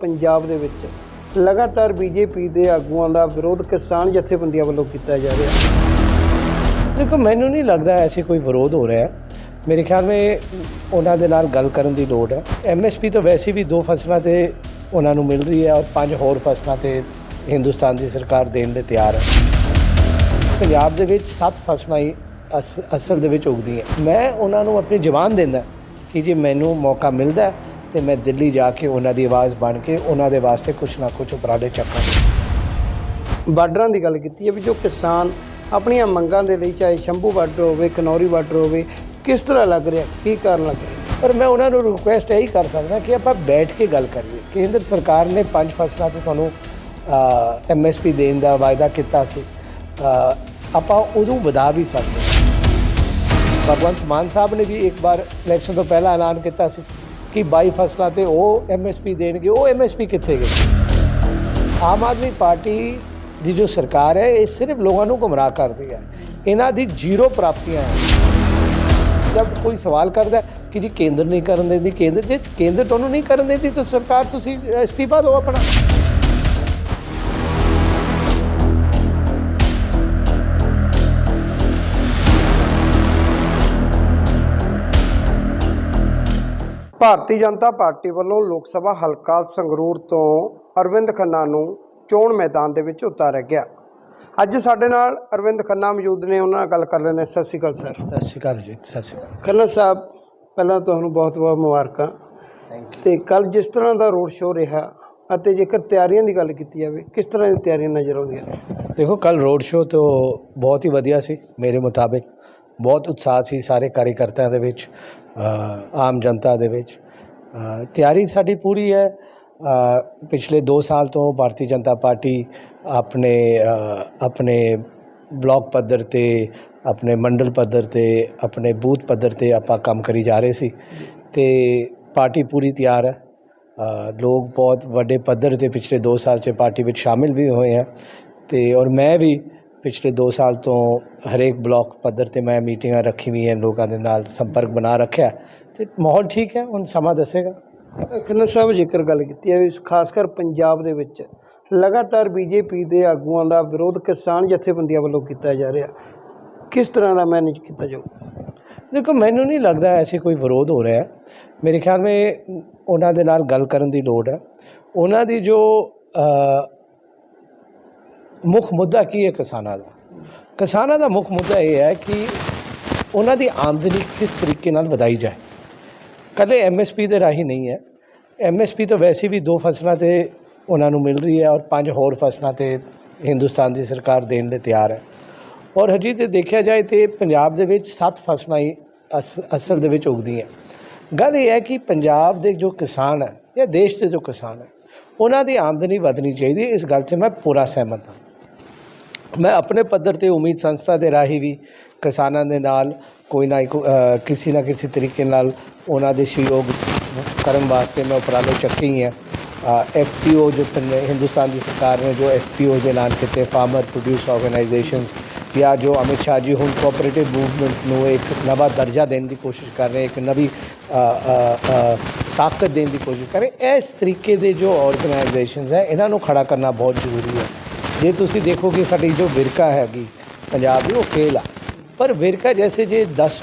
ਪੰਜਾਬ ਦੇ ਵਿੱਚ ਲਗਾਤਾਰ ਬੀਜੇਪੀ ਦੇ ਆਗੂਆਂ ਦਾ ਵਿਰੋਧ ਕਿਸਾਨ ਜਥੇਬੰਦੀਆਂ ਵੱਲੋਂ ਕੀਤਾ ਜਾ ਰਿਹਾ। ਦੇਖੋ, ਮੈਨੂੰ ਨਹੀਂ ਲੱਗਦਾ ਐਸੇ ਕੋਈ ਵਿਰੋਧ ਹੋ ਰਿਹਾ। ਮੇਰੇ ਖਿਆਲ ਵਿੱਚ ਉਹਨਾਂ ਦੇ ਨਾਲ ਗੱਲ ਕਰਨ ਦੀ ਲੋੜ ਹੈ। ਐਮਐਸਪੀ ਤਾਂ ਵੈਸੇ ਵੀ ਦੋ ਫਸਲਾਂ ਤੇ ਉਹਨਾਂ ਨੂੰ ਮਿਲ ਰਹੀ ਹੈ ਔਰ ਪੰਜ ਹੋਰ ਫਸਲਾਂ ਤੇ ਹਿੰਦੁਸਤਾਨ ਦੀ ਸਰਕਾਰ ਦੇਣ ਲਈ ਤਿਆਰ ਹੈ। ਪੰਜਾਬ ਦੇ ਵਿੱਚ ਸੱਤ ਫਸਲਾਂ ਹੀ ਅਸ- ਅਸਲ ਦੇ ਵਿੱਚ ਉਗਦੀਆਂ। ਮੈਂ ਉਹਨਾਂ ਨੂੰ ਆਪਣੀ ਜਵਾਨ ਦਿੰਦਾ ਕਿ ਜੇ ਮੈਨੂੰ ਮੌਕਾ ਮਿਲਦਾ ਤੇ ਮੈਂ ਦਿੱਲੀ ਜਾ ਕੇ ਉਹਨਾਂ ਦੀ ਆਵਾਜ਼ ਬਣ ਕੇ ਉਹਨਾਂ ਦੇ ਵਾਸਤੇ ਕੁਝ ਨਾ ਕੁਝ ਉਪਰਾਲੇ ਚੱਕਾਂਗਾ ਬਾਰਡਰਾਂ ਦੀ ਗੱਲ ਕੀਤੀ ਹੈ ਵੀ ਜੋ ਕਿਸਾਨ ਆਪਣੀਆਂ ਮੰਗਾਂ ਦੇ ਲਈ ਚਾਹੇ ਸ਼ੰਭੂ ਬਾਰਡਰ ਹੋਵੇ ਕਨੌਰੀ ਬਾਰਡਰ ਹੋਵੇ ਕਿਸ ਤਰ੍ਹਾਂ ਲੱਗ ਰਿਹਾ ਕੀ ਕਾਰਨ ਲੱਗ ਰਿਹਾ? ਪਰ ਮੈਂ ਉਹਨਾਂ ਨੂੰ ਰਿਕੁਐਸਟ ਇਹੀ ਕਰ ਸਕਦਾ ਕਿ ਆਪਾਂ ਬੈਠ ਕੇ ਗੱਲ ਕਰੀਏ। ਕੇਂਦਰ ਸਰਕਾਰ ਨੇ ਪੰਜ ਫਸਲਾਂ ਤੇ ਤੁਹਾਨੂੰ ਐਮਐਸਪੀ ਦੇਣ ਦਾ ਵਾਅਦਾ ਕੀਤਾ ਸੀ। ਆਪਾਂ ਉਦੋਂ ਵਧਾ ਵੀ ਸਕਦੇ। ਭਗਵੰਤ ਮਾਨ ਸਾਹਿਬ ਨੇ ਵੀ ਇੱਕ ਵਾਰ ਇਲੈਕਸ਼ਨ ਤੋਂ ਪਹਿਲਾਂ ਐਲਾਨ ਕੀਤਾ ਸੀ। ਕਿ 22 ਫਸਲਾਂ ਤੇ ਉਹ ਐਮਐਸਪੀ ਦੇਣਗੇ ਉਹ ਐਮਐਸਪੀ ਕਿੱਥੇ ਗਈ ਆਮ ਆਦਮੀ ਪਾਰਟੀ ਦੀ ਜੋ ਸਰਕਾਰ ਹੈ ਇਹ ਸਿਰਫ ਲੋਕਾਂ ਨੂੰ ਗੁੰਮਰਾਹ ਕਰਦੀ ਹੈ। ਇਹਨਾਂ ਦੀ ਜ਼ੀਰੋ ਪ੍ਰਾਪਤੀਆਂ ਹੈ। ਜਦ ਕੋਈ ਸਵਾਲ ਕਰਦਾ ਕਿ ਜੀ ਕੇਂਦਰ ਨਹੀਂ ਕਰਨ ਦਿੰਦੀ ਕੇਂਦਰ ਜੇ ਕੇਂਦਰ ਤੁਹਾਨੂੰ ਨਹੀਂ ਕਰਨ ਦਿੰਦੀ ਤਾਂ ਸਰਕਾਰ ਤੁਸੀਂ ਅ, ਅਸਤੀਫਾ ਦਿਓ ਆਪਣਾ। ਭਾਰਤੀ ਜਨਤਾ ਪਾਰਟੀ ਵੱਲੋਂ ਲੋਕ ਸਭਾ ਹਲਕਾ ਸੰਗਰੂਰ ਤੋਂ ਅਰਵਿੰਦ ਖੰਨਾ ਨੂੰ ਚੋਣ ਮੈਦਾਨ ਦੇ ਵਿੱਚ ਉਤਾਰਿਆ ਗਿਆ। ਅੱਜ ਸਾਡੇ ਨਾਲ ਅਰਵਿੰਦ ਖੰਨਾ ਮੌਜੂਦ ਨੇ ਉਹਨਾਂ ਨਾਲ ਗੱਲ ਕਰ ਲੈਣੇ ਸਤਿ ਸ਼੍ਰੀ ਅਕਾਲ ਸਰ। ਸਤਿ ਸ਼੍ਰੀ ਅਕਾਲ ਜੀ ਸਤਿ ਸ਼੍ਰੀ ਅਕਾਲ। ਖੰਨਾ ਸਾਹਿਬ ਪਹਿਲਾਂ ਤੁਹਾਨੂੰ ਬਹੁਤ-ਬਹੁਤ ਮੁਬਾਰਕਾਂ। ਥੈਂਕ ਤੇ ਕੱਲ ਜਿਸ ਤਰ੍ਹਾਂ ਦਾ ਰੋਡ ਸ਼ੋਅ ਰਿਹਾ ਅਤੇ ਜੇਕਰ ਤਿਆਰੀਆਂ ਦੀ ਗੱਲ ਕੀਤੀ ਜਾਵੇ ਕਿਸ ਤਰ੍ਹਾਂ ਦੀ ਤਿਆਰੀਆਂ ਨਜ਼ਰ ਆਉਂਦੀਆਂ? ਨੇ ਦੇਖੋ ਕੱਲ ਰੋਡ ਸ਼ੋਅ ਤੋਂ ਬਹੁਤ ਹੀ ਵਧੀਆ ਸੀ ਮੇਰੇ ਮੁਤਾਬਿਕ। ਬਹੁਤ ਉਤਸ਼ਾਹ ਸੀ ਸਾਰੇ ਕਾਰਜਕਰਤਾਆਂ ਦੇ ਵਿੱਚ ਆਮ ਜਨਤਾ ਦੇ ਵਿੱਚ। ਤਿਆਰੀ ਸਾਡੀ ਪੂਰੀ ਹੈ। ਪਿਛਲੇ 2 ਸਾਲ ਤੋਂ ਭਾਰਤੀ ਜਨਤਾ ਪਾਰਟੀ ਆਪਣੇ ਆਪਣੇ ਬਲਾਕ ਪੱਧਰ ਤੇ, ਆਪਣੇ ਮੰਡਲ ਪੱਧਰ ਤੇ, ਆਪਣੇ ਬੂਥ ਪੱਧਰ ਤੇ ਆਪਾਂ ਕੰਮ ਕਰੀ ਜਾ ਰਹੇ ਸੀ ਤੇ ਪਾਰਟੀ ਪੂਰੀ ਤਿਆਰ ਹੈ। ਲੋਕ ਬਹੁਤ ਵੱਡੇ ਪੱਧਰ ਤੇ ਪਿਛਲੇ 2 ਸਾਲ 'ਚ ਪਾਰਟੀ ਵਿੱਚ ਸ਼ਾਮਿਲ ਵੀ ਹੋਏ ਆ ਤੇ ਔਰ ਮੈਂ ਵੀ ਪਿਛਲੇ 2 ਸਾਲ ਤੋਂ ਹਰੇਕ ਬਲਾਕ ਪੱਧਰ ਤੇ ਮੈਂ ਮੀਟਿੰਗਾਂ ਰੱਖੀ ਵੀ ਹਨ ਲੋਕਾਂ ਦੇ ਨਾਲ ਸੰਪਰਕ ਬਣਾ ਰੱਖਿਆ। ਤੇ ਮਾਹੌਲ ਠੀਕ ਹੈ ਹੁਣ ਸਮਾਂ ਦੱਸੇਗਾ। ਖੰਨਾ ਸਾਹਿਬ ਜੇਕਰ ਗੱਲ ਕੀਤੀ ਹੈ ਖਾਸ ਕਰ ਪੰਜਾਬ ਦੇ ਵਿੱਚ ਲਗਾਤਾਰ ਬੀਜੇਪੀ ਦੇ ਆਗੂਆਂ ਦਾ ਵਿਰੋਧ ਕਿਸਾਨ ਜਥੇਬੰਦੀਆਂ ਵੱਲੋਂ ਕੀਤਾ ਜਾ ਰਿਹਾ। ਕਿਸ ਤਰ੍ਹਾਂ ਦਾ ਮੈਨੇਜ ਕੀਤਾ ਜਾਊ ਦੇਖੋ ਮੈਨੂੰ ਨਹੀਂ ਲੱਗਦਾ ਐਸੀ ਕੋਈ ਵਿਰੋਧ ਹੋ ਰਿਹਾ। ਹੈ। ਮੇਰੇ ਖਿਆਲ ਵਿੱਚ ਉਹਨਾਂ ਦੇ ਨਾਲ ਗੱਲ ਕਰਨ ਦੀ ਲੋੜ ਹੈ। ਉਹਨਾਂ ਦੀ ਜੋ ਮੁੱਖ ਮੁੱਦਾ ਕੀ ਹੈ ਕਿਸਾਨਾਂ ਦਾ? ਕਿਸਾਨਾਂ ਦਾ ਮੁੱਖ ਮੁੱਦਾ ਇਹ ਹੈ ਕਿ ਉਹਨਾਂ ਦੀ ਆਮਦਨੀ ਕਿਸ ਤਰੀਕੇ ਨਾਲ ਵਧਾਈ ਜਾਏ। ਕੱਲੇ ਐਮਐਸਪੀ ਦੇ ਰਾਹੀਂ ਨਹੀਂ ਹੈ। ਐਮਐਸਪੀ ਤਾਂ ਵੈਸੇ ਵੀ ਦੋ ਫਸਲਾਂ ਤੇ ਉਹਨਾਂ ਨੂੰ ਮਿਲ ਰਹੀ ਹੈ ਔਰ ਪੰਜ ਹੋਰ ਫਸਲਾਂ ਤੇ ਹਿੰਦੁਸਤਾਨ ਦੀ ਸਰਕਾਰ ਦੇਣ ਲਈ ਤਿਆਰ ਹੈ। ਔਰ ਹਜੀ ਤੇ ਦੇਖਿਆ ਜਾਏ ਤੇ ਪੰਜਾਬ ਦੇ ਵਿੱਚ ਸੱਤ ਫਸਲਾਂ ਹੀ ਅਸ- ਅਸਲ ਦੇ ਵਿੱਚ ਉਗਦੀਆਂ ਗੱਲ ਇਹ ਹੈ ਕਿ ਪੰਜਾਬ ਦੇ ਜੋ ਕਿਸਾਨ ਹੈ ਜਾਂ ਦੇਸ਼ ਦੇ ਜੋ ਕਿਸਾਨ ਹੈ, ਉਹਨਾਂ ਦੀ ਆਮਦਨੀ ਵਧਣੀ ਚਾਹੀਦੀ ਇਸ ਗੱਲ 'ਚ ਮੈਂ ਪੂਰਾ ਸਹਿਮਤ ਹਾਂ। ਮੈਂ ਆਪਣੇ ਪੱਧਰ ਤੇ ਉਮੀਦ ਸੰਸਥਾ ਦੇ ਰਾਹੀਂ ਵੀ ਕਿਸਾਨਾਂ ਦੇ ਨਾਲ ਕੋਈ ਨਾ ਕਿਸੇ ਨਾ ਕਿਸੇ ਤਰੀਕੇ ਨਾਲ ਉਹਨਾਂ ਦੇ ਸਹਿਯੋਗ ਕਰਨ ਵਾਸਤੇ ਮੈਂ ਉਪਰਾਲੇ ਚੱਕੀ ਹੀ ਹੈ ਐਫਪੀਓ ਜੋ ਪੰ- ਹਿੰਦੁਸਤਾਨ ਦੀ ਸਰਕਾਰ ਨੇ ਜੋ ਐਫਪੀਓ ਦੇ ਐਲਾਨ ਕੀਤੇ ਫਾਰਮਰ ਪ੍ਰੋਡਿਊਸ ਆਰਗੇਨਾਈਜੇਸ਼ਨਸ ਜਾਂ ਜੋ ਅਮਿਤ ਸ਼ਾਹ ਜੀ ਹੁਣ ਕੋਆਪਰੇਟਿਵ ਮੂਵਮੈਂਟ ਨੂੰ ਇੱਕ ਨਵਾਂ ਦਰਜਾ ਦੇਣ ਦੀ ਕੋਸ਼ਿਸ਼ ਕਰ ਰਹੇ, ਇੱਕ ਨਵੀਂ ਤਾਕਤ ਦੇਣ ਦੀ ਕੋਸ਼ਿਸ਼ ਕਰ ਰਹੇ, ਇਸ ਤਰੀਕੇ ਦੇ ਜੋ ਆਰਗੇਨਾਈਜੇਸ਼ਨਸ ਹੈ, ਇਹਨਾਂ ਨੂੰ ਖੜਾ ਕਰਨਾ ਬਹੁਤ ਜ਼ਰੂਰੀ ਹੈ। ਜੇ ਤੁਸੀਂ ਦੇਖੋ ਕਿ ਸਾਡੀ ਜੋ ਵਿਰਕਾ ਹੈਗੀ ਪੰਜਾਬ ਦੀ, ਉਹ ਫੇਲ ਆ। ਪਰ ਵਿਰਕਾ ਜੈਸੇ ਜੇ 10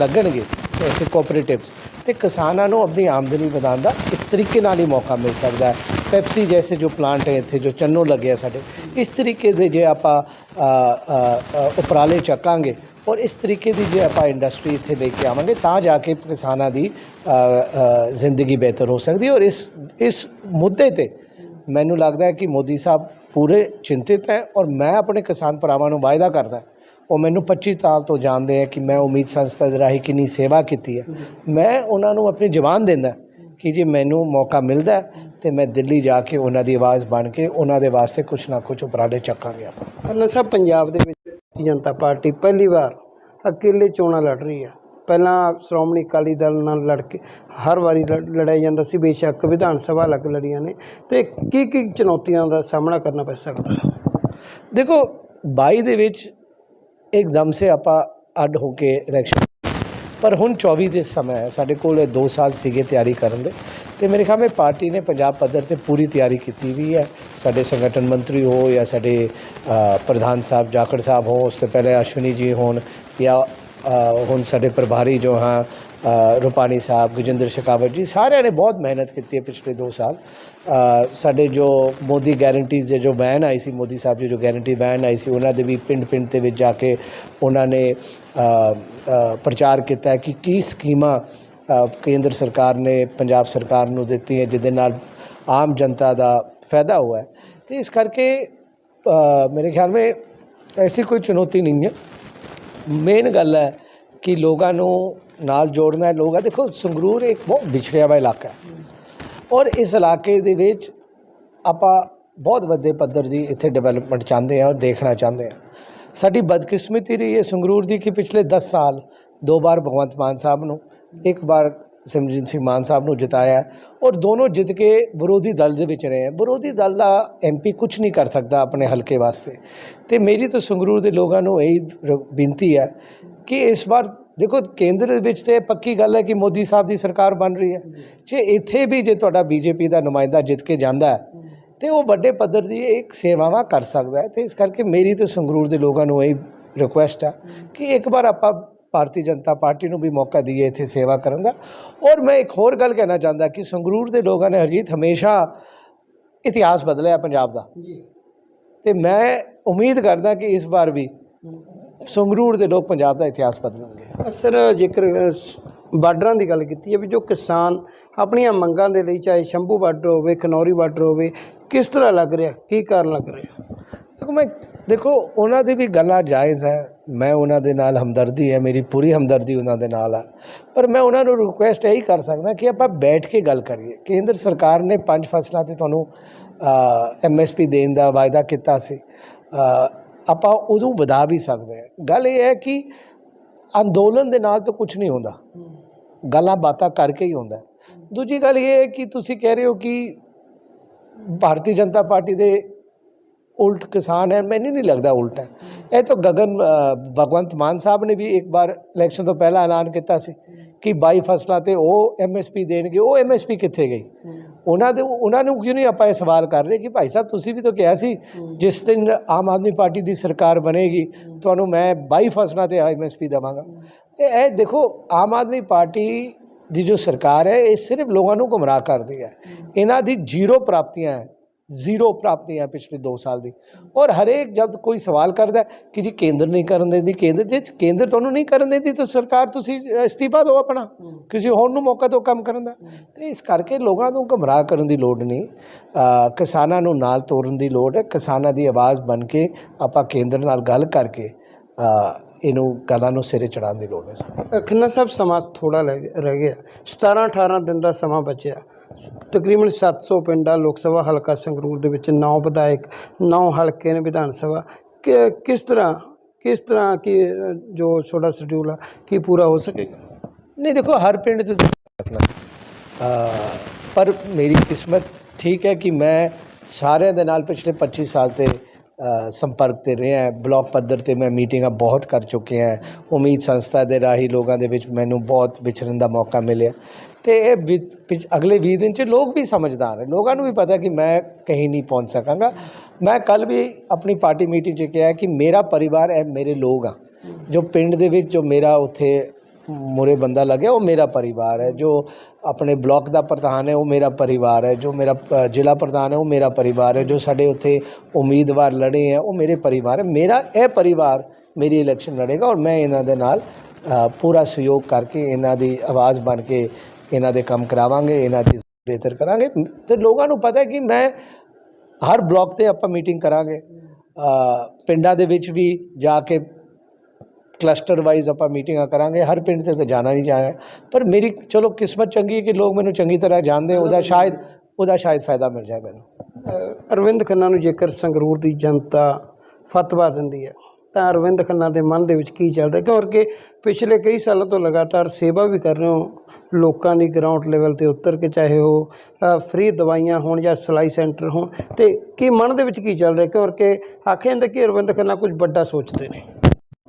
ਲੱਗਣਗੇ, ਐਸੇ ਕੋਆਪਰੇਟਿਵਸ ਤੇ ਕਿਸਾਨਾਂ ਨੂੰ ਆਪਣੀ ਆਮਦਨੀ ਵਧਾਉਣ ਦਾ ਇਸ ਤਰੀਕੇ ਨਾਲ ਹੀ ਮੌਕਾ ਮਿਲ ਸਕਦਾ ਹੈ। ਪੈਪਸੀ ਜੈਸੇ ਜੋ ਪਲਾਂਟ ਹੈ ਇੱਥੇ, ਜੋ ਚੰਨੋ ਲੱਗਿਆ ਸਾਡੇ, ਇਸ ਤਰੀਕੇ ਦੇ ਜੇ ਆਪਾਂ ਉਪਰਾਲੇ ਚੱਕਾਂਗੇ ਔਰ ਇਸ ਤਰੀਕੇ ਦੀ ਜੇ ਆਪਾਂ ਇੰਡਸਟਰੀ ਇੱਥੇ ਲੈ ਕੇ ਆਵਾਂਗੇ, ਤਾਂ ਜਾ ਕੇ ਕਿਸਾਨਾਂ ਦੀ ਜ਼ਿੰਦਗੀ ਬਿਹਤਰ ਹੋ ਸਕਦੀ ਔਰ ਇਸ ਇਸ ਮੁੱਦੇ ਤੇ ਮੈਨੂੰ ਲੱਗਦਾ ਹੈ ਕਿ ਮੋਦੀ ਸਾਹਿਬ ਪੂਰੇ ਚਿੰਤਿਤ ਹੈ ਔਰ ਮੈਂ ਆਪਣੇ ਕਿਸਾਨ ਭਰਾਵਾਂ ਨੂੰ ਵਾਅਦਾ ਕਰਦਾ ਉਹ ਮੈਨੂੰ 25 ਸਾਲ ਤੋਂ ਜਾਣਦੇ ਹੈ ਕਿ ਮੈਂ ਉਮੀਦ ਸੰਸਥਾ ਦੇ ਰਾਹੀਂ ਕਿੰਨੀ ਸੇਵਾ ਕੀਤੀ ਹੈ। ਮੈਂ ਉਹਨਾਂ ਨੂੰ ਆਪਣੀ ਜਵਾਨ ਦਿੰਦਾ ਕਿ ਜੇ ਮੈਨੂੰ ਮੌਕਾ ਮਿਲਦਾ ਹੈ ਤੇ ਮੈਂ ਦਿੱਲੀ ਜਾ ਕੇ ਉਹਨਾਂ ਦੀ ਆਵਾਜ਼ ਬਣ ਕੇ ਉਹਨਾਂ ਦੇ ਵਾਸਤੇ ਕੁਝ ਨਾ ਕੁਝ ਉਪਰਾਲੇ ਚੱਕਾਂਗੇ ਆਪਾਂ। ਖੰਨਾ ਸਾਹਿਬ ਪੰਜਾਬ ਦੇ ਵਿੱਚ ਭਾਰਤੀ ਜਨਤਾ ਪਾਰਟੀ ਪਹਿਲੀ ਵਾਰ ਇਕੱਲੇ ਚੋਣਾਂ ਲੜ ਰਹੀ ਹੈ। ਪਹਿਲਾਂ ਸ਼੍ਰੋਮਣੀ ਅਕਾਲੀ ਦਲ ਨਾਲ ਲੜ ਕੇ ਹਰ ਵਾਰੀ ਲੜ- ਲੜਿਆ ਜਾਂਦਾ ਸੀ, ਬੇਸ਼ੱਕ ਵਿਧਾਨ ਸਭਾ ਅਲੱਗ ਲੜੀਆਂ ਨੇ, ਤੇ ਕੀ ਕੀ ਚੁਣੌਤੀਆਂ ਦਾ ਸਾਹਮਣਾ ਕਰਨਾ ਪੈ ਸਕਦਾ? ਦੇਖੋ 22 ਦੇ ਵਿੱਚ ਇੱਕਦਮ ਸੇ ਆਪਾਂ ਅੱਡ ਹੋ ਕੇ ਇਲੈਕਸ਼ਨ ਪਰ ਹੁਣ 24 ਦੇ ਸਮਾਂ ਹੈ, ਸਾਡੇ ਕੋਲ 2 ਸਾਲ ਸੀਗੇ ਤਿਆਰੀ ਕਰਨ ਦੇ, ਤੇ ਮੇਰੇ ਖਿਆਲ ਵਿੱਚ ਪਾਰਟੀ ਨੇ ਪੰਜਾਬ ਪੱਧਰ ਤੇ ਪੂਰੀ ਤਿਆਰੀ ਕੀਤੀ ਵੀ ਹੈ। ਸਾਡੇ ਸੰਗਠਨ ਮੰਤਰੀ ਹੋ ਜਾਂ ਸਾਡੇ ਪ੍ਰਧਾਨ ਸਾਹਿਬ, ਜਾਖੜ ਸਾਹਿਬ ਹੋ ਉਸ ਤੋਂ ਪਹਿਲੇ ਅਸ਼ਵਨੀ ਜੀ ਹੋਣ ਜਾਂ ਹੁਣ ਸਾਡੇ ਪ੍ਰਭਾਰੀ ਜੋ ਹਾਂ ਅ, ਸਾਹਿਬ ਗਜਿੰਦਰ ਸ਼ੇਖਾਵਤ ਜੀ ਸਾਰਿਆਂ ਨੇ ਬਹੁਤ ਮਿਹਨਤ ਕੀਤੀ ਹੈ ਪਿਛਲੇ 2 ਸਾਲ। ਸਾਡੇ ਜੋ ਮੋਦੀ ਗਾਰੰਟੀਜ਼ ਦੇ ਜੋ ਬੈਨ ਆਈ ਸੀ ਮੋਦੀ ਸਾਹਿਬ ਜੀ ਜੋ ਗਾਰੰਟੀ ਬੈਨ ਆਈ ਸੀ ਉਹਨਾਂ ਦੇ ਵੀ ਪਿੰਡ ਪਿੰਡ ਦੇ ਵਿੱਚ ਜਾ ਕੇ ਉਹਨਾਂ ਨੇ ਪ੍ਰਚਾਰ ਕੀਤਾ ਕਿ ਕੀ ਸਕੀਮਾਂ ਕੇਂਦਰ ਸਰਕਾਰ ਨੇ ਪੰਜਾਬ ਸਰਕਾਰ ਨੂੰ ਦਿੱਤੀ ਹੈ ਜਿਹਦੇ ਨਾਲ ਆਮ ਜਨਤਾ ਦਾ ਫਾਇਦਾ ਹੋਇਆ ਹੈ। ਤੇ ਇਸ ਕਰਕੇ ਮੇਰੇ ਖਿਆਲ ਵਿੱਚ ਐਸੀ ਕੋਈ ਚੁਣੌਤੀ ਨਹੀਂ ਹੈ। ਮੇਨ ਗੱਲ ਹੈ ਕਿ ਲੋਕਾਂ ਨੂੰ ਨਾਲ ਜੋੜਨਾ ਹੈ। ਲੋਕਾਂ ਦੇਖੋ, ਸੰਗਰੂਰ ਇੱਕ ਬਹੁਤ ਵਿਛੜਿਆ ਹੋਇਆ ਇਲਾਕਾ ਹੈ। ਔਰ ਇਸ ਇਲਾਕੇ ਦੇ ਵਿੱਚ ਆਪਾਂ ਬਹੁਤ ਵੱਡੇ ਪੱਧਰ ਦੀ ਇੱਥੇ ਡਿਵੈਲਪਮੈਂਟ ਚਾਹੁੰਦੇ ਹਾਂ ਔਰ ਦੇਖਣਾ ਚਾਹੁੰਦੇ ਹਾਂ। ਸਾਡੀ ਬਦਕਿਸਮਤੀ ਰਹੀ ਹੈ ਸੰਗਰੂਰ ਦੀ ਕਿ ਪਿਛਲੇ 10 ਸਾਲ ਦੋ ਵਾਰ ਭਗਵੰਤ ਮਾਨ ਸਾਹਿਬ ਨੂੰ, ਇੱਕ ਵਾਰ ਸਿਮਰਜੀਤ ਸਿੰਘ ਮਾਨ ਸਾਹਿਬ ਨੂੰ ਜਿਤਾਇਆ ਔਰ ਦੋਨੋਂ ਜਿੱਤ ਕੇ ਵਿਰੋਧੀ ਦਲ ਦੇ ਵਿੱਚ ਰਹੇ ਹੈ। ਵਿਰੋਧੀ ਦਲ ਦਾ ਐਮਪੀ ਕੁਝ ਨਹੀਂ ਕਰ ਸਕਦਾ ਆਪਣੇ ਹਲਕੇ ਵਾਸਤੇ। ਤੇ ਮੇਰੀ ਤਾਂ ਸੰਗਰੂਰ ਦੇ ਲੋਕਾਂ ਨੂੰ ਇਹੀ ਬੇਨਤੀ ਹੈ ਕਿ ਇਸ ਵਾਰ ਦੇਖੋ ਕੇਂਦਰ ਦੇ ਵਿੱਚ ਤੇ ਪੱਕੀ ਗੱਲ ਹੈ ਕਿ ਮੋਦੀ ਸਾਹਿਬ ਦੀ ਸਰਕਾਰ ਬਣ ਰਹੀ ਹੈ। ਜੇ ਇੱਥੇ ਵੀ ਜੇ ਤੁਹਾਡਾ ਬੀਜੇਪੀ ਦਾ ਨੁਮਾਇੰਦਾ ਜਿੱਤ ਕੇ ਜਾਂਦਾ ਹੈ, ਤੇ ਉਹ ਵੱਡੇ ਪੱਧਰ ਦੀ ਇੱਕ ਸੇਵਾਵਾਂ ਕਰ ਸਕਦਾ ਹੈ। ਤੇ ਇਸ ਕਰਕੇ ਮੇਰੀ ਤੇ ਸੰਗਰੂਰ ਦੇ ਲੋਕਾਂ ਨੂੰ ਇਹ ਰਿਕੁਐਸਟ ਆ ਕਿ ਇੱਕ ਵਾਰ ਆਪਾਂ ਭਾਰਤੀ ਜਨਤਾ ਪਾਰਟੀ ਨੂੰ ਵੀ ਮੌਕਾ ਦਈਏ ਇੱਥੇ ਸੇਵਾ ਕਰਨ ਦਾ। ਔਰ ਮੈਂ ਇੱਕ ਹੋਰ ਗੱਲ ਕਹਿਣਾ ਚਾਹੁੰਦਾ ਕਿ ਸੰਗਰੂਰ ਦੇ ਲੋਕਾਂ ਨੇ ਹਰਜੀਤ ਹਮੇਸ਼ਾ ਇਤਿਹਾਸ ਬਦਲਿਆ ਪੰਜਾਬ ਦਾ। ਤੇ ਮੈਂ ਉਮੀਦ ਕਰਦਾ ਕਿ ਇਸ ਵਾਰ ਵੀ ਸੰਗਰੂਰ ਦੇ ਲੋਕ ਪੰਜਾਬ ਦਾ ਇਤਿਹਾਸ ਬਦਲਣਗੇ। ਸਰ ਜੇਕਰ ਬਾਰਡਰਾਂ ਦੀ ਗੱਲ ਕੀਤੀ ਹੈ ਵੀ ਜੋ ਕਿਸਾਨ ਆਪਣੀਆਂ ਮੰਗਾਂ ਦੇ ਲਈ ਚਾਹੇ ਸ਼ੰਭੂ ਬਾਰਡਰ ਹੋਵੇ ਖਨੌਰੀ ਬਾਰਡਰ ਹੋਵੇ ਕਿਸ ਤਰ੍ਹਾਂ ਲੱਗ ਰਿਹਾ? ਕੀ ਕਾਰਨ ਲੱਗ ਰਿਹਾ? ਦੇਖੋ ਮੈਂ ਦੇਖੋ ਉਹਨਾਂ ਦੀ ਵੀ ਗੱਲਾਂ ਜਾਇਜ਼ ਹੈ। ਮੈਂ ਉਹਨਾਂ ਦੇ ਨਾਲ ਹਮਦਰਦੀ ਹੈ, ਮੇਰੀ ਪੂਰੀ ਹਮਦਰਦੀ ਉਹਨਾਂ ਦੇ ਨਾਲ ਹੈ ਪਰ ਮੈਂ ਉਹਨਾਂ ਨੂੰ ਰਿਕੁਐਸਟ ਇਹੀ ਕਰ ਸਕਦਾ ਕਿ ਆਪਾਂ ਬੈਠ ਕੇ ਗੱਲ ਕਰੀਏ। ਕੇਂਦਰ ਸਰਕਾਰ ਨੇ ਪੰਜ ਫਸਲਾਂ ਤੇ ਤੁਹਾਨੂੰ ਐਮਐਸਪੀ ਦੇਣ ਦਾ ਵਾਅਦਾ ਕੀਤਾ ਸੀ। ਆਪਾਂ ਉਹਨੂੰ ਵਧਾ ਵੀ ਸਕਦੇ ਹਾਂ। ਗੱਲ ਇਹ ਹੈ ਕਿ ਅੰਦੋਲਨ ਦੇ ਨਾਲ ਤਾਂ ਕੁਝ ਨਹੀਂ ਹੁੰਦਾ। ਗੱਲਾਂ ਬਾਤਾਂ ਕਰਕੇ ਹੀ ਹੁੰਦਾ। ਦੂਜੀ ਗੱਲ ਇਹ ਹੈ ਕਿ ਤੁਸੀਂ ਕਹਿ ਰਹੇ ਹੋ ਕਿ ਭਾਰਤੀ ਜਨਤਾ ਪਾਰਟੀ ਦੇ ਉਲਟ ਕਿਸਾਨ ਹੈ ਮੈਨੂੰ ਨਹੀਂ ਲੱਗਦਾ ਉਲਟ ਹੈ ਇਹ ਤਾਂ ਗਗਨ ਭਗਵੰਤ ਮਾਨ ਸਾਹਿਬ ਨੇ ਵੀ ਇੱਕ ਵਾਰ ਇਲੈਕਸ਼ਨ ਤੋਂ ਪਹਿਲਾਂ ਐਲਾਨ ਕੀਤਾ ਸੀ ਕਿ 22 ਫਸਲਾਂ ਤੇ ਉਹ ਐਮਐਸਪੀ ਦੇਣਗੇ ਉਹ ਐਮਐਸਪੀ ਕਿੱਥੇ ਗਈ ਉਹਨਾਂ ਦੇ ਉਹਨਾਂ ਨੂੰ ਕਿਉਂ ਨਹੀਂ ਆਪਾਂ ਇਹ ਸਵਾਲ ਕਰ ਰਹੇ ਕਿ ਭਾਈ ਸਾਹਿਬ ਤੁਸੀਂ ਵੀ ਤਾਂ ਕਿਹਾ ਸੀ ਜਿਸ ਦਿਨ ਆਮ ਆਦਮੀ ਪਾਰਟੀ ਦੀ ਸਰਕਾਰ ਬਣੇਗੀ ਤੁਹਾਨੂੰ ਮੈਂ 22 ਫਸਲਾਂ ਤੇ ਐਮਐਸਪੀ ਦੇਵਾਂਗਾ ਤੇ ਇਹ ਦੇਖੋ ਆਮ ਆਦਮੀ ਪਾਰਟੀ ਦੀ ਜੋ ਸਰਕਾਰ ਹੈ ਇਹ ਸਿਰਫ ਲੋਕਾਂ ਨੂੰ ਗੁੰਮਰਾਹ ਕਰਦੀ ਹੈ ਇਹਨਾਂ ਦੀ ਜ਼ੀਰੋ ਪ੍ਰਾਪਤੀਆਂ ਹੈ ਜ਼ੀਰੋ ਪ੍ਰਾਪਤੀ ਹੈ ਪਿਛਲੇ 2 ਸਾਲ ਦੀ। ਔਰ ਹਰੇਕ ਜਦ ਕੋਈ ਸਵਾਲ ਕਰਦਾ ਕਿ ਜੀ ਕੇਂਦਰ ਨਹੀਂ ਕਰਨ ਦਿੰਦੀ ਕੇਂਦਰ ਜੇ ਕੇਂਦਰ ਤੁਹਾਨੂੰ ਨਹੀਂ ਕਰਨ ਦਿੰਦੀ ਤਾਂ ਸਰਕਾਰ ਤੁਸੀਂ ਅ, ਅਸਤੀਫਾ ਦਿਓ ਆਪਣਾ। ਕਿਸੇ ਹੋਰ ਨੂੰ ਮੌਕਾ ਦਿਓ ਕੰਮ ਕਰਨ ਦਾ। ਤੇ ਇਸ ਕਰਕੇ ਲੋਕਾਂ ਨੂੰ ਗੁੰਮਰਾਹ ਕਰਨ ਦੀ ਲੋੜ ਨਹੀਂ। ਕਿਸਾਨਾਂ ਨੂੰ ਨਾਲ ਤੋਰਨ ਦੀ ਲੋੜ ਹੈ। ਕਿਸਾਨਾਂ ਦੀ ਆਵਾਜ਼ ਬਣ ਕੇ ਆਪਾਂ ਕੇਂਦਰ ਨਾਲ ਗੱਲ ਕਰਕੇ ਇਹਨੂੰ ਗੱਲਾਂ ਨੂੰ ਸਿਰੇ ਚੜਾਉਣ ਦੀ ਲੋੜ ਹੈ ਸਾਨੂੰ। ਖੰਨਾ ਸਾਹਿਬ ਸਮਾਂ ਥੋੜਾ ਰਹਿ ਗਿਆ। 17 18 ਦਿਨ ਦਾ ਸਮਾਂ ਬਚਿਆ। ਤਕਰੀਬਨ 700 ਪਿੰਡਾਂ ਲੋਕ ਸਭਾ, ਹਲਕਾ ਸੰਗਰੂਰ ਦੇ ਵਿੱਚ 9 ਵਿਧਾਇਕ 9 ਹਲਕੇ ਨੇ ਵਿਧਾਨ ਸਭਾ। ਕਿਸ ਤਰ੍ਹਾਂ ਕਿਸ ਤਰ੍ਹਾਂ ਕਿ, ਜੋ ਛੋਟਾ ਸ਼ਡਿਊਲ ਆ, ਕੀ ਪੂਰਾ ਹੋ ਸਕੇਗਾ? ਨਹੀਂ, ਦੇਖੋ, ਹਰ ਪਿੰਡ 'ਚ ਰੱਖਣਾ ਪਰ ਮੇਰੀ ਕਿਸਮਤ ਠੀਕ ਹੈ ਕਿ ਮੈਂ ਸਾਰਿਆਂ ਦੇ ਨਾਲ ਪਿਛਲੇ 25 ਸਾਲ ਤੇ ਸੰਪਰਕ ਤੇ ਰਿਹਾ ਬਲਾਕ ਪੱਧਰ ਤੇ ਮੈਂ ਮੀਟਿੰਗਾਂ ਬਹੁਤ ਕਰ ਚੁੱਕਿਆ ਹਾਂ। ਉਮੀਦ ਸੰਸਥਾ ਦੇ ਰਾਹੀਂ ਲੋਕਾਂ ਦੇ ਵਿੱਚ ਮੈਨੂੰ ਬਹੁਤ ਵਿਚਰਨ ਦਾ ਮੌਕਾ ਮਿਲਿਆ। ਤੇ ਇਹ ਵਿ- ਪਿਛ- ਅਗਲੇ 20 ਦਿਨ 'ਚ ਲੋਕ ਵੀ ਸਮਝਦਾਰ ਹੈ। ਲੋਕਾਂ ਨੂੰ ਵੀ ਪਤਾ ਕਿ ਮੈਂ ਕहीं ਨਹੀਂ ਪਹੁੰਚ ਸਕਾਂਗਾ। ਮੈਂ ਕੱਲ ਵੀ ਆਪਣੀ ਪਾਰਟੀ ਮੀਟਿੰਗ 'ਚ ਕਿਹਾ ਕਿ ਮੇਰਾ ਪਰਿਵਾਰ ਹੈ ਮੇਰੇ ਲੋਕ ਆ। ਜੋ ਪਿੰਡ ਦੇ ਵਿੱਚ ਜੋ ਮੇਰਾ ਉੱਥੇ ਮੁਰੇ ਬੰਦਾ ਲੱਗਿਆ, ਉਹ ਮੇਰਾ ਪਰਿਵਾਰ ਹੈ। ਜੋ ਆਪਣੇ ਬਲਾਕ ਦਾ ਪ੍ਰਧਾਨ ਹੈ, ਉਹ ਮੇਰਾ ਪਰਿਵਾਰ ਹੈ। ਜੋ ਮੇਰਾ ਜ਼ਿਲ੍ਹਾ ਪ੍ਰਧਾਨ ਹੈ, ਉਹ ਮੇਰਾ ਪਰਿਵਾਰ ਹੈ। ਜੋ ਸਾਡੇ ਉੱਥੇ ਉਮੀਦਵਾਰ ਲੜੇ ਹੈ, ਉਹ ਮੇਰੇ ਪਰਿਵਾਰ ਹੈ। ਮੇਰਾ ਇਹ ਪਰਿਵਾਰ ਮੇਰੀ ਇਲੈਕਸ਼ਨ ਲੜੇਗਾ ਔਰ ਮੈਂ ਇਹਨਾਂ ਦੇ ਨਾਲ ਪੂਰਾ ਸਹਿਯੋਗ ਕਰਕੇ ਇਹਨਾਂ ਦੀ ਆਵਾਜ਼ ਬਣ ਕੇ ਇਹਨਾਂ ਦੇ ਕੰਮ ਕਰਾਵਾਂਗੇ, ਇਹਨਾਂ ਦੀ ਬਿਹਤਰ ਕਰਾਂਗੇ। ਤੇ ਲੋਕਾਂ ਨੂੰ ਪਤਾ ਹੈ ਕਿ ਮੈਂ ਹਰ ਬਲਾਕ ਤੇ ਆਪਾਂ ਮੀਟਿੰਗ ਕਰਾਂਗੇ। ਪਿੰਡਾਂ ਦੇ ਵਿੱਚ ਵੀ ਜਾ ਕੇ ਕਲਸਟਰ ਵਾਈਜ਼ ਆਪਾਂ ਮੀਟਿੰਗਾਂ ਕਰਾਂਗੇ। ਹਰ ਪਿੰਡ ਤੇ ਤਾਂ ਜਾਣਾ ਨਹੀਂ ਜਾਣਾ। ਪਰ ਮੇਰੀ ਚਲੋ ਕਿਸਮਤ ਚੰਗੀ ਹੈ ਕਿ ਲੋਕ ਮੈਨੂੰ ਚੰਗੀ ਤਰ੍ਹਾਂ ਜਾਣਦੇ, ਉਹਦਾ ਸ਼ਾਇਦ ਉਹਦਾ ਸ਼ਾਇਦ ਫਾਇਦਾ ਮਿਲ ਜਾਏ ਮੈਨੂੰ। ਅਰਵਿੰਦ ਖੰਨਾ ਨੂੰ ਜੇਕਰ ਸੰਗਰੂਰ ਦੀ ਜਨਤਾ ਫਤਵਾ ਦਿੰਦੀ ਹੈ ਤਾਂ ਅਰਵਿੰਦ ਖੰਨਾ ਦੇ ਮਨ ਦੇ ਵਿੱਚ ਕੀ ਚੱਲ ਰਿਹਾ? ਕਿਉਂਕਿ ਪਿਛਲੇ ਕਈ ਸਾਲਾਂ ਤੋਂ ਲਗਾਤਾਰ ਸੇਵਾ ਵੀ ਕਰ ਰਹੇ ਹੋ, ਲੋਕਾਂ ਦੀ ਗਰਾਊਂਡ ਲੈਵਲ ਤੇ ਉਤਰ ਕੇ ਚਾਹੇ ਉਹ ਫ੍ਰੀ ਦਵਾਈਆਂ ਹੋਣ ਜਾਂ ਸਿਲਾਈ ਸੈਂਟਰ ਹੋਣ, ਤੇ ਕੀ ਮਨ ਦੇ ਵਿੱਚ ਕੀ ਚੱਲ ਰਿਹਾ? ਕਿਉਂਕਿ ਆਖਿਆ ਜਾਂਦਾ ਕਿ ਅਰਵਿੰਦ ਖੰਨਾ ਕੁਝ ਵੱਡਾ ਸੋਚਦੇ ਨੇ।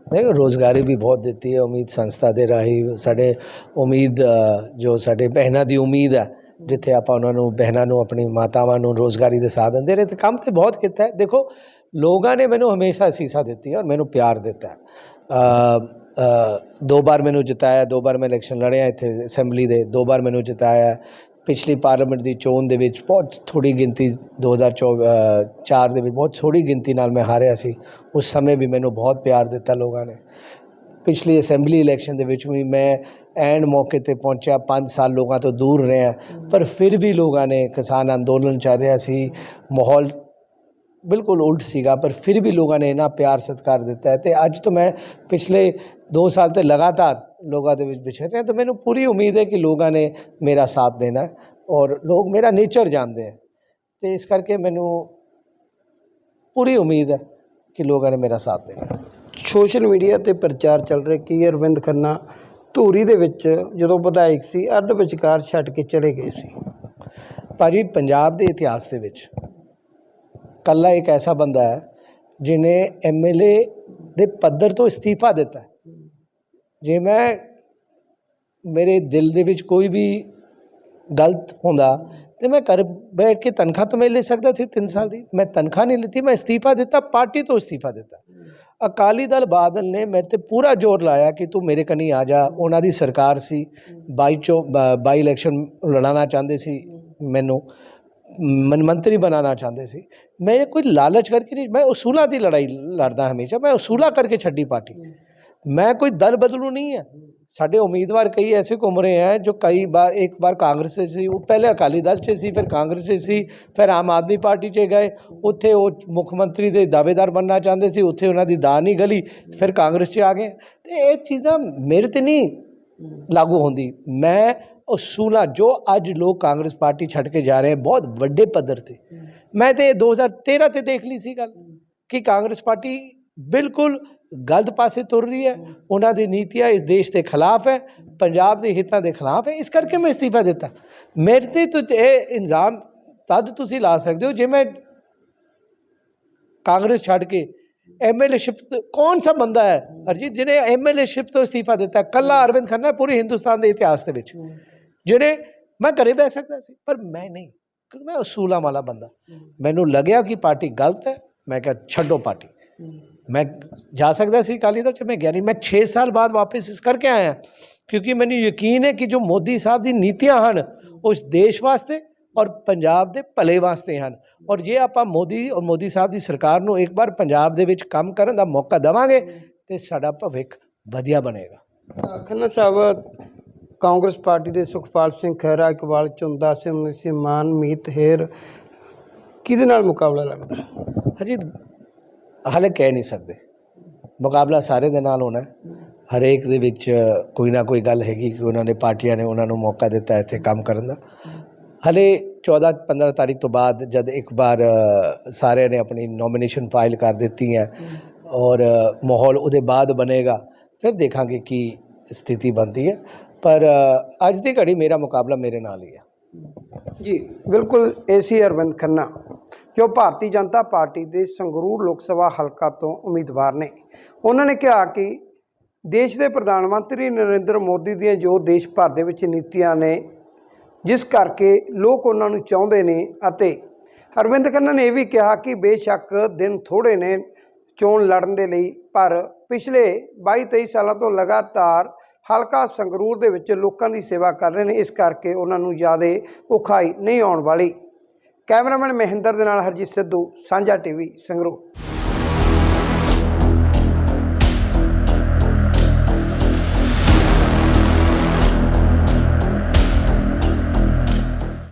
ਦੇਖੋ ਰੋਜ਼ਗਾਰੀ ਵੀ ਬਹੁਤ ਦਿੱਤੀ ਹੈ, ਉਮੀਦ ਸੰਸਥਾ ਦੇ ਰਾਹੀਂ ਸਾਡੇ ਉਮੀਦ ਜੋ ਸਾਡੇ ਬਹਿਨਾਂ ਦੀ ਉਮੀਦ ਹੈ, ਜਿੱਥੇ ਆਪਾਂ ਉਹਨਾਂ ਨੂੰ, ਬਹਿਨਾਂ ਨੂੰ, ਆਪਣੀ ਮਾਤਾਵਾਂ ਨੂੰ ਰੋਜ਼ਗਾਰੀ ਦੇ ਸਾਧਨ ਦੇ ਰਹੇ, ਤੇ ਕੰਮ ਤੇ ਬਹੁਤ ਕੀਤਾ ਹੈ। ਦੇਖੋ ਲੋਕਾਂ ਨੇ ਮੈਨੂੰ ਹਮੇਸ਼ਾ ਸੀਸਾ ਦਿੱਤੀ ਔਰ ਮੈਨੂੰ ਪਿਆਰ ਦਿੱਤਾ। ਦੋ ਵਾਰ ਮੈਨੂੰ ਜਿਤਾਇਆ, ਦੋ ਵਾਰ ਮੈਂ ਇਲੈਕਸ਼ਨ ਲੜਿਆ ਇੱਥੇ ਅਸੈਂਬਲੀ ਦੇ, ਦੋ ਵਾਰ ਮੈਨੂੰ ਜਿਤਾਇਆ। ਪਿਛਲੀ ਪਾਰਲੀਮੈਂਟ ਦੀ ਚੋਣ ਦੇ ਵਿੱਚ ਬਹੁਤ ਥੋੜੀ ਗਿਣਤੀ 2004 ਦੇ ਵਿੱਚ ਬਹੁਤ ਥੋੜੀ ਗਿਣਤੀ ਨਾਲ ਮੈਂ ਹਾਰਿਆ ਸੀ। ਉਸ ਸਮੇਂ ਵੀ ਮੈਨੂੰ ਬਹੁਤ ਪਿਆਰ ਦਿੱਤਾ ਲੋਕਾਂ ਨੇ। ਪਿਛਲੀ ਅਸੈਂਬਲੀ ਇਲੈਕਸ਼ਨ ਦੇ ਵਿੱਚ ਵੀ ਮੈਂ ਐਂਡ ਮੌਕੇ ਤੇ ਪਹੁੰਚਿਆ 5 ਸਾਲ ਲੋਕਾਂ ਤੋਂ ਦੂਰ ਰਿਹਾ। ਪਰ ਫਿਰ ਵੀ ਲੋਕਾਂ ਨੇ ਕਿਸਾਨ ਅੰਦੋਲਨ ਚੱਲ ਰਿਹਾ ਸੀ, ਮਾਹੌਲ ਬਿਲਕੁਲ ਉਲਟ ਸੀਗਾ ਪਰ ਫਿਰ ਵੀ ਲੋਕਾਂ ਨੇ ਇਹਨਾਂ ਪਿਆਰ ਸਤਿਕਾਰ ਦਿੱਤਾ ਹੈ ਤੇ ਅੱਜ ਤੋਂ ਮੈਂ ਪਿਛਲੇ 2 ਸਾਲ ਤੋਂ ਲਗਾਤਾਰ ਲੋਕਾਂ ਦੇ ਵਿੱਚ ਵਿਚਰ ਰਿਹਾ ਤਾਂ ਮੈਨੂੰ ਪੂਰੀ ਉਮੀਦ ਹੈ ਕਿ ਲੋਕਾਂ ਨੇ ਮੇਰਾ ਸਾਥ ਦੇਣਾ ਔਰ ਲੋਕ ਮੇਰਾ ਨੇਚਰ ਜਾਣਦੇ ਹੈ। ਤੇ ਇਸ ਕਰਕੇ ਮੈਨੂੰ ਪੂਰੀ ਉਮੀਦ ਹੈ ਕਿ ਲੋਕਾਂ ਨੇ ਮੇਰਾ ਸਾਥ ਦੇਣਾ ਸੋਸ਼ਲ ਮੀਡੀਆ ਤੇ ਪ੍ਰਚਾਰ ਚੱਲ ਰਿਹਾ ਕਿ ਅਰਵਿੰਦ ਖੰਨਾ? ਧੂਰੀ ਦੇ ਵਿੱਚ ਜਦੋਂ ਵਿਧਾਇਕ ਸੀ ਅੱਧ ਵਿਚਕਾਰ ਛੱਡ ਕੇ ਚਲੇ ਗਏ ਸੀ। ਭਾਜੀ ਪੰਜਾਬ ਦੇ ਇਤਿਹਾਸ ਦੇ ਵਿੱਚ ਕੱਲਾ ਇੱਕ ਐਸਾ ਬੰਦਾ ਹੈ ਜਿਨੇ ਐਮਐਲਏ ਦੇ ਪੱਧਰ ਤੋਂ ਅਸਤੀਫਾ ਦਿੱਤਾ ਜੇ ਮੈਂ ਮੇਰੇ ਦਿਲ ਦੇ ਵਿੱਚ ਕੋਈ ਵੀ ਗਲਤ ਹੁੰਦਾ ਤੇ ਮੈਂ ਘਰ ਬੈਠ ਕੇ ਤਨਖਾਹ ਤਾਂ ਮੈਂ ਲੈ ਸਕਦਾ ਸੀ 3 ਸਾਲ ਦੀ। ਮੈਂ ਤਨਖਾਹ ਨਹੀਂ ਲਿੱਤੀ, ਮੈਂ ਅਸਤੀਫਾ ਦਿੱਤਾ, ਪਾਰਟੀ ਤੋਂ ਅਸਤੀਫਾ ਦਿੱਤਾ। ਅਕਾਲੀ ਦਲ ਬਾਦਲ ਨੇ ਮੇਰੇ ਤੇ ਪੂਰਾ ਜ਼ੋਰ ਲਾਇਆ ਕਿ ਤੂੰ ਮੇਰੇ ਕਨੀ ਆ ਜਾ। ਉਹਨਾਂ ਦੀ ਸਰਕਾਰ ਸੀ। ਬਾਈ ਚੋ ਬ- ਬਾਈ ਇਲੈਕਸ਼ਨ ਲੜਾਉਣਾ ਚਾਹੁੰਦੇ ਸੀ ਮੈਨੂੰ। ਮੰਤਰੀ ਬਣਾਉਣਾ ਚਾਹੁੰਦੇ ਸੀ। ਮੈਂ ਕੋਈ ਲਾਲਚ ਕਰਕੇ ਨਹੀਂ, ਮੈਂ ਉਸੂਲਾਂ ਦੀ ਲੜਾਈ ਲੜਦਾ ਹਮੇਸ਼ਾ, ਮੈਂ ਉਸੂਲਾ ਕਰਕੇ ਛੱਡੀ ਪਾਰਟੀ। ਮੈਂ ਕੋਈ ਦਲ ਬਦਲੂ ਨਹੀਂ ਹੈ। ਸਾਡੇ ਉਮੀਦਵਾਰ ਕਈ ਐਸੇ ਘੁੰਮ ਰਹੇ ਹੈ ਜੋ ਕਈ ਬਾਰ ਇੱਕ ਬਾਰ ਕਾਂਗਰਸ 'ਚ ਸੀ, ਉਹ ਪਹਿਲੇ ਅਕਾਲੀ ਦਲ 'ਚ ਸੀ, ਫਿਰ ਕਾਂਗਰਸ 'ਚ ਸੀ, ਫਿਰ ਆਮ ਆਦਮੀ ਪਾਰਟੀ 'ਚ ਗਏ। ਉੱਥੇ ਉਹ ਮੁੱਖ ਮੰਤਰੀ ਦੇ ਦਾਅਵੇਦਾਰ ਬਣਨਾ ਚਾਹੁੰਦੇ ਸੀ, ਉੱਥੇ ਉਹਨਾਂ ਦੀ ਦਾਅ ਨਹੀਂ ਗਲੀ, ਫਿਰ ਕਾਂਗਰਸ 'ਚ ਆ ਗਏ। ਤੇ ਇਹ ਚੀਜ਼ਾਂ ਮੇਰੇ ਤੇ ਨਹੀਂ ਲਾਗੂ ਹੁੰਦੀ। ਮੈਂ ਉਸੂਲਾਂ ਜੋ ਅੱਜ ਲੋਕ ਕਾਂਗਰਸ ਪਾਰਟੀ ਛੱਡ ਕੇ ਜਾ ਰਹੇ ਹੈ ਬਹੁਤ ਵੱਡੇ ਪੱਧਰ ਤੇ। ਮੈਂ ਤੇ 2013 ਤੇ ਦੇਖ ਲਈ ਸੀ ਗੱਲ ਕਿ ਕਾਂਗਰਸ ਪਾਰਟੀ ਬਿਲਕੁਲ ਗਲਤ ਪਾਸੇ ਤੁਰ ਰਹੀ ਹੈ। ਉਹਨਾਂ ਦੀ ਨੀਤੀਆਂ ਇਸ ਦੇਸ਼ ਦੇ ਖਿਲਾਫ ਹੈ, ਪੰਜਾਬ ਦੇ ਹਿੱਤਾਂ ਦੇ ਖਿਲਾਫ ਹੈ। ਇਸ ਕਰਕੇ ਮੈਂ ਅਸਤੀਫਾ ਦਿੱਤਾ। ਮੇਰੇ ਤੇ ਤਾਂ ਇਹ ਇਲਜ਼ਾਮ ਤਦ ਤੁਸੀਂ ਲਾ ਸਕਦੇ ਹੋ ਜੇ ਮੈਂ ਕਾਂਗਰਸ ਛੱਡ ਕੇ ਐਮਐਲਏਸ਼ਿਪ ਕੌਣ ਸਾ ਬੰਦਾ ਹੈ? ਅਰਜੀਤ ਜਿਹਨੇ ਐਮਐਲਏਸ਼ਿਪ ਤੋਂ ਅਸਤੀਫਾ ਦਿੱਤਾ, ਕੱਲਾ ਅਰਵਿੰਦ ਖੰਨਾ ਹੈ ਪੂਰੇ ਹਿੰਦੁਸਤਾਨ ਦੇ ਇਤਿਹਾਸ ਦੇ ਵਿੱਚ। ਜਿਹੜੇ ਮੈਂ ਘਰੇ ਬਹਿ ਸਕਦਾ ਸੀ ਪਰ ਮੈਂ ਨਹੀਂ ਕਿਉਂਕਿ ਮੈਂ ਅਸੂਲਾਂ ਵਾਲਾ ਬੰਦਾ। ਮੈਨੂੰ ਲੱਗਿਆ ਕਿ ਪਾਰਟੀ ਗਲਤ ਹੈ ਮੈਂ ਕਿਹਾ ਛੱਡੋ ਪਾਰਟੀ। ਮੈਂ ਜਾ ਸਕਦਾ ਸੀ ਅਕਾਲੀ ਦਲ ਚ ਮੈਂ ਗਿਆ ਨਹੀਂ। ਮੈਂ 6 ਸਾਲ ਬਾਅਦ ਵਾਪਸ ਇਸ ਕਰਕੇ ਆਇਆ ਕਿਉਂਕਿ ਮੈਨੂੰ ਯਕੀਨ ਹੈ ਕਿ ਜੋ ਮੋਦੀ ਸਾਹਿਬ ਦੀ ਨੀਤੀਆਂ ਹਨ ਉਸ ਦੇਸ਼ ਵਾਸਤੇ ਔਰ ਪੰਜਾਬ ਦੇ ਭਲੇ ਵਾਸਤੇ ਹਨ। ਔਰ ਜੇ ਆਪਾਂ ਮੋਦੀ ਔਰ ਮੋਦੀ ਸਾਹਿਬ ਦੀ ਸਰਕਾਰ ਨੂੰ ਇੱਕ ਵਾਰ ਪੰਜਾਬ ਦੇ ਵਿੱਚ ਕੰਮ ਕਰਨ ਦਾ ਮੌਕਾ ਦੇਵਾਂਗੇ ਤੇ ਸਾਡਾ ਭਵਿੱਖ ਵਧੀਆ ਬਣੇਗਾ। ਖੰਨਾ ਸਾਹਿਬ ਕਾਂਗਰਸ ਪਾਰਟੀ ਦੇ ਸੁਖਪਾਲ ਸਿੰਘ ਖਹਿਰਾ, ਇਕਬਾਲ ਚੁੰਦਾ ਸਿੰਘ ਸਿਮਾਨ ਮੀਤ ਹੇਰ ਕਿਹਦੇ ਨਾਲ ਮੁਕਾਬਲਾ ਲੱਗਦਾ? ਹਜੇ ਹਾਲੇ ਕਹਿ ਨਹੀਂ ਸਕਦੇ। ਮੁਕਾਬਲਾ ਸਾਰੇ ਦੇ ਨਾਲ ਹੋਣਾ ਹਰੇਕ ਦੇ ਵਿੱਚ ਕੋਈ ਨਾ ਕੋਈ ਗੱਲ ਹੈਗੀ ਕਿ ਉਹਨਾਂ ਨੇ ਪਾਰਟੀਆਂ ਨੇ ਉਹਨਾਂ ਨੂੰ ਮੌਕਾ ਦਿੱਤਾ ਇੱਥੇ ਕੰਮ ਕਰਨ ਦਾ। ਹਲੇ 14 15 ਤਾਰੀਖ ਤੋਂ ਬਾਅਦ ਜਦ ਇੱਕ ਵਾਰ ਸਾਰਿਆਂ ਨੇ ਆਪਣੀ ਨੋਮੀਨੇਸ਼ਨ ਫਾਈਲ ਕਰ ਦਿੱਤੀ ਹੈ ਔਰ ਮਾਹੌਲ ਉਹਦੇ ਬਾਅਦ ਬਣੇਗਾ, ਫਿਰ ਦੇਖਾਂਗੇ ਕੀ ਸਥਿਤੀ ਬਣਦੀ ਹੈ। ਪਰ ਅੱਜ ਦੀ ਘੜੀ ਮੇਰਾ ਮੁਕਾਬਲਾ ਮੇਰੇ ਨਾਲ ਹੀ ਹੈ ਜੀ, ਬਿਲਕੁਲ ਏਸੀ ਅਰਵਿੰਦ ਖੰਨਾ, ਜੋ ਭਾਰਤੀ ਜਨਤਾ ਪਾਰਟੀ ਦੇ ਸੰਗਰੂਰ ਲੋਕ ਸਭਾ ਹਲਕਾ ਤੋਂ ਉਮੀਦਵਾਰ ਨੇ। ਉਹਨਾਂ ਨੇ ਕਿਹਾ ਕਿ ਦੇਸ਼ ਦੇ ਪ੍ਰਧਾਨ ਮੰਤਰੀ ਨਰਿੰਦਰ ਮੋਦੀ ਦੀਆਂ ਜੋ ਦੇਸ਼ ਭਰ ਦੇ ਵਿੱਚ ਨੀਤੀਆਂ ਨੇ, ਜਿਸ ਕਰਕੇ ਲੋਕ ਉਹਨਾਂ ਨੂੰ ਚਾਹੁੰਦੇ ਨੇ ਅਤੇ ਅਰਵਿੰਦ ਖੰਨਾ ਨੇ ਇਹ ਵੀ ਕਿਹਾ ਕਿ ਬੇਸ਼ੱਕ ਦਿਨ ਥੋੜੇ ਨੇ ਚੋਣ ਲੜਨ ਦੇ ਲਈ, ਪਰ ਪਿਛਲੇ 22 23 ਸਾਲਾਂ ਤੋਂ ਲਗਾਤਾਰ ਹਲਕਾ ਸੰਗਰੂਰ ਦੇ ਵਿੱਚ ਲੋਕਾਂ ਦੀ ਸੇਵਾ ਕਰ ਰਹੇ ਨੇ, ਇਸ ਕਰਕੇ ਉਹਨਾਂ ਨੂੰ ਜ਼ਿਆਦਾ ਔਖਾਈ ਨਹੀਂ ਆਉਣ ਵਾਲੀ। ਕੈਮਰਾਮੈਨ ਮਹਿੰਦਰ ਦੇ ਨਾਲ ਹਰਜੀਤ ਸਿੱਧੂ, ਸਾਂਝਾ ਟੀਵੀ ਸੰਗਰੂਰ।